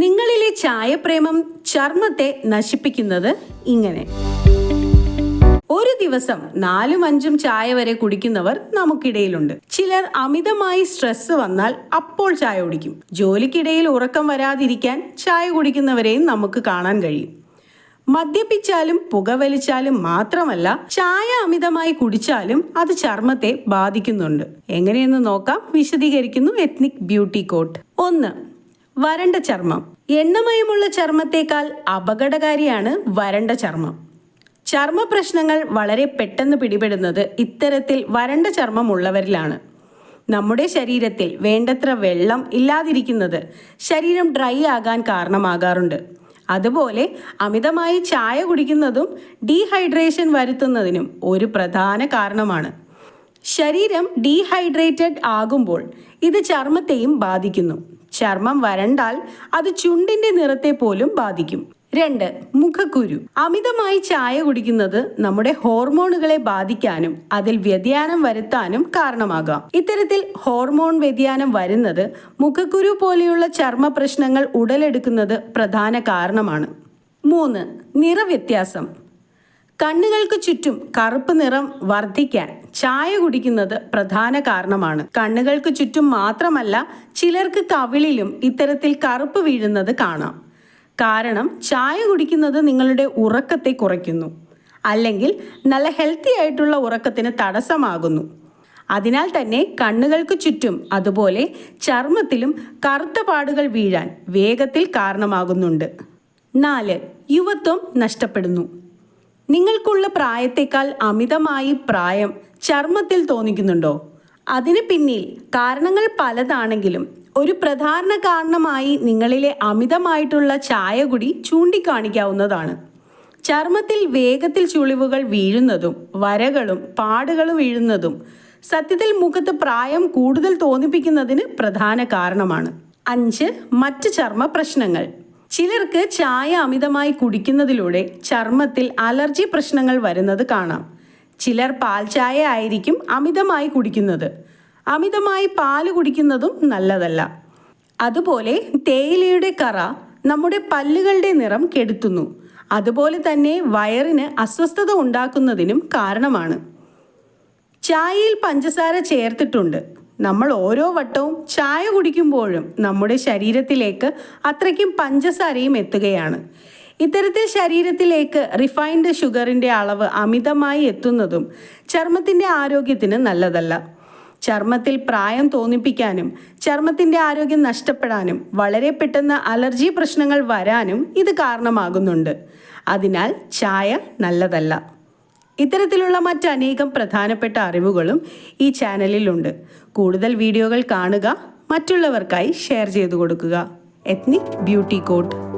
നിങ്ങളിലെ ചായപ്രേമം ചർമ്മത്തെ നശിപ്പിക്കുന്നത് ഇങ്ങനെ. ഒരു ദിവസം നാലും അഞ്ചും ചായ വരെ കുടിക്കുന്നവർ നമുക്കിടയിലുണ്ട്. ചിലർ അമിതമായി സ്ട്രെസ് വന്നാൽ അപ്പോൾ ചായ കുടിക്കും. ജോലിക്കിടയിൽ ഉറക്കം വരാതിരിക്കാൻ ചായ കുടിക്കുന്നവരെയും നമുക്ക് കാണാൻ കഴിയും. മദ്യപിച്ചാലും പുകവലിച്ചാലും മാത്രമല്ല ചായ അമിതമായി കുടിച്ചാലും അത് ചർമ്മത്തെ ബാധിക്കുന്നുണ്ട്. എങ്ങനെയെന്ന് നോക്കാം. വിശദീകരിക്കുന്നു എത്നിക് ബ്യൂട്ടി കോട്ട് ഒന്ന് വരണ്ട ചർമ്മം. എണ്ണമയമുള്ള ചർമ്മത്തേക്കാൾ അപകടകാരിയാണ് വരണ്ട ചർമ്മം. ചർമ്മ പ്രശ്നങ്ങൾ വളരെ പെട്ടെന്ന് പിടിപെടുന്നത് ഇത്തരത്തിൽ വരണ്ട ചർമ്മമുള്ളവരിലാണ്. നമ്മുടെ ശരീരത്തിൽ വേണ്ടത്ര വെള്ളം ഇല്ലാതിരിക്കുന്നത് ശരീരം ഡ്രൈ ആകാൻ കാരണമാകാറുണ്ട്. അതുപോലെ അമിതമായി ചായ കുടിക്കുന്നതും ഡീഹൈഡ്രേഷൻ വരുത്തുന്നതിനും ഒരു പ്രധാന കാരണമാണ്. ശരീരം ഡീഹൈഡ്രേറ്റഡ് ആകുമ്പോൾ ഇത് ചർമ്മത്തെയും ബാധിക്കുന്നു. ചർമ്മം വരണ്ടാൽ അത് ചുണ്ടിന്റെ നിറത്തെ പോലും ബാധിക്കും. രണ്ട് മുഖക്കുരു. അമിതമായി ചായ കുടിക്കുന്നത് നമ്മുടെ ഹോർമോണുകളെ ബാധിക്കാനും അതിൽ വ്യതിയാനം വരുത്താനും കാരണമാകാം. ഇത്തരത്തിൽ ഹോർമോൺ വ്യതിയാനം വരുന്നത് മുഖക്കുരു പോലെയുള്ള ചർമ്മ പ്രശ്നങ്ങൾ ഉടലെടുക്കുന്നത് പ്രധാന കാരണമാണ്. മൂന്ന് നിറവ്യത്യാസം. കണ്ണുകൾക്ക് ചുറ്റും കറുപ്പ് നിറം വർദ്ധിക്കാൻ ചായ കുടിക്കുന്നത് പ്രധാന കാരണമാണ്. കണ്ണുകൾക്ക് ചുറ്റും മാത്രമല്ല ചിലർക്ക് കവിളിലും ഇത്തരത്തിൽ കറുപ്പ് വീഴുന്നത് കാണാം. കാരണം ചായ കുടിക്കുന്നത് നിങ്ങളുടെ ഉറക്കത്തെ കുറയ്ക്കുന്നു. അല്ലെങ്കിൽ നല്ല ഹെൽത്തി ആയിട്ടുള്ള ഉറക്കത്തിന് തടസ്സമാകുന്നു. അതിനാൽ തന്നെ കണ്ണുകൾക്ക് ചുറ്റും അതുപോലെ ചർമ്മത്തിലും കറുത്ത പാടുകൾ വീഴാൻ വേഗത്തിൽ കാരണമാകുന്നുണ്ട്. നാല് യുവത്വം നഷ്ടപ്പെടുന്നു. നിങ്ങൾക്കുള്ള പ്രായത്തേക്കാൾ അമിതമായി പ്രായം ചർമ്മത്തിൽ തോന്നിക്കുന്നുണ്ടോ? അതിന് പിന്നിൽ കാരണങ്ങൾ പലതാണെങ്കിലും ഒരു പ്രധാന കാരണമായി നിങ്ങളിലെ അമിതമായിട്ടുള്ള ചായ കുടി ചൂണ്ടിക്കാണിക്കാവുന്നതാണ്. ചർമ്മത്തിൽ വേഗത്തിൽ ചുളിവുകൾ വീഴുന്നതും വരകളും പാടുകളും വീഴുന്നതും സത്യത്തിൽ മുഖത്ത് പ്രായം കൂടുതൽ തോന്നിപ്പിക്കുന്നതിന് പ്രധാന കാരണമാണ്. അഞ്ച് മറ്റ് ചർമ്മ പ്രശ്നങ്ങൾ. ചിലർക്ക് ചായ അമിതമായി കുടിക്കുന്നതിലൂടെ ചർമ്മത്തിൽ അലർജി പ്രശ്നങ്ങൾ വരുന്നത് കാണാം. ചിലർ പാൽ ചായ ആയിരിക്കും അമിതമായി കുടിക്കുന്നത്. അമിതമായി പാൽ കുടിക്കുന്നതും നല്ലതല്ല. അതുപോലെ തേയിലയുടെ കറ നമ്മുടെ പല്ലുകളുടെ നിറം കെടുത്തുന്നു. അതുപോലെ തന്നെ വയറിന് അസ്വസ്ഥത ഉണ്ടാക്കുന്നതിനും കാരണമാണ്. ചായയിൽ പഞ്ചസാര ചേർത്തിട്ടുണ്ട്. നമ്മൾ ഓരോ വട്ടവും ചായ കുടിക്കുമ്പോഴും നമ്മുടെ ശരീരത്തിലേക്ക് അത്രയ്ക്കും പഞ്ചസാരയും എത്തുകയാണ്. ഇത്തരത്തിൽ ശരീരത്തിലേക്ക് റിഫൈൻഡ് ഷുഗറിന്റെ അളവ് അമിതമായി എത്തുന്നതും ചർമ്മത്തിന്റെ ആരോഗ്യത്തിന് നല്ലതല്ല. ചർമ്മത്തിൽ പ്രായം തോന്നിപ്പിക്കാനും ചർമ്മത്തിന്റെ ആരോഗ്യം നഷ്ടപ്പെടാനും വളരെ പെട്ടെന്ന് അലർജി പ്രശ്നങ്ങൾ വരാനും ഇത് കാരണമാകുന്നുണ്ട്. അതിനാൽ ചായ നല്ലതല്ല. ഇത്തരത്തിലുള്ള മറ്റനേകം പ്രധാനപ്പെട്ട അറിവുകളും ഈ ചാനലിലുണ്ട്. കൂടുതൽ വീഡിയോകൾ കാണുക മറ്റുള്ളവർക്കായി ഷെയർ ചെയ്തു കൊടുക്കുക. Ethnic beauty coat.